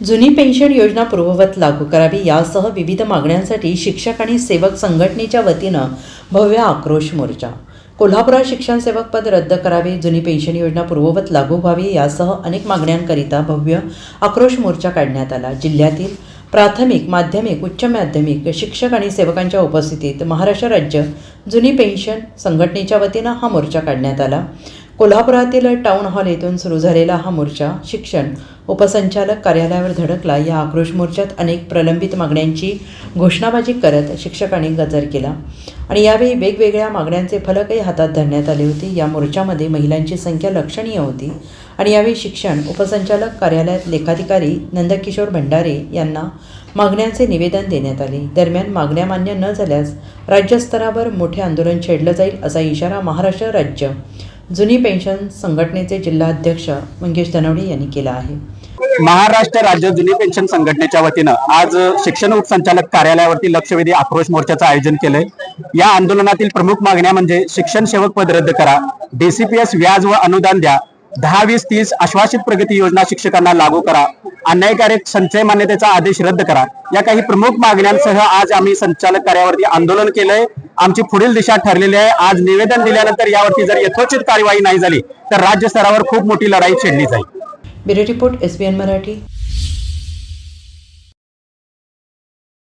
जुनी पेन्शन योजना पूर्ववत लागू करावी यासह विविध मागण्यांसाठी शिक्षक आणि सेवक संघटनेच्या वतीनं भव्य आक्रोश मोर्चा. कोल्हापुरात शिक्षण सेवक पद रद्द करावे जुनी पेन्शन योजना पूर्ववत लागू व्हावी यासह अनेक मागण्यांकरिता भव्य आक्रोश मोर्चा काढण्यात आला. जिल्ह्यातील प्राथमिक माध्यमिक उच्च माध्यमिक शिक्षक आणि सेवकांच्या उपस्थितीत महाराष्ट्र राज्य जुनी पेन्शन संघटनेच्या वतीनं हा मोर्चा काढण्यात आला. कोल्हापुरातील टाऊन हॉल येथून सुरू झालेला हा मोर्चा शिक्षण उपसंचालक कार्यालयावर धडकला. या आक्रोश मोर्चात अनेक प्रलंबित मागण्यांची घोषणाबाजी करत शिक्षकांनी गजर केला. आणि यावेळी वेगवेगळ्या मागण्यांचे फलकही हातात धरण्यात आले होते. या मोर्चामध्ये महिलांची संख्या लक्षणीय होती. आणि यावेळी शिक्षण उपसंचालक कार्यालयात लेखाधिकारी नंदकिशोर भंडारे यांना मागण्यांचे निवेदन देण्यात आले. दरम्यान मागण्या मान्य न झाल्यास राज्यस्तरावर मोठे आंदोलन छेडलं जाईल असा इशारा महाराष्ट्र राज्य जुनी पेन्शन संघटनेचे जिल्हाध्यक्ष मंगेश धनवडे यांनी केला आहे. महाराष्ट्र राज्य जुनी पेन्शन संघटनेच्या वतीनं आज शिक्षण उपसंचालक कार्यालयावरती लक्षवेधी आक्रोश मोर्चाचं आयोजन केलंय. या आंदोलनातील प्रमुख मागण्या म्हणजे शिक्षण सेवक पद रद्द करा डीसीपीएस व्याज व अनुदान द्या दहा वीस तीस आश्वासित प्रगती योजना शिक्षकांना लागू करा अन्यायकारक संचय मान्यतेचा आदेश रद्द करा. या काही प्रमुख मागण्यांसह आज आम्ही संचालक कार्यावरती आंदोलन केलंय. आमची पुढील दिशा ठरलेली आहे. आज निवेदन दिल्यानंतर यावरती जर यथोचित कार्यवाही नाही झाली तर राज्य स्तरावर खूप मोठी लढाई छेडली जाईल. Bureau report S Marathi.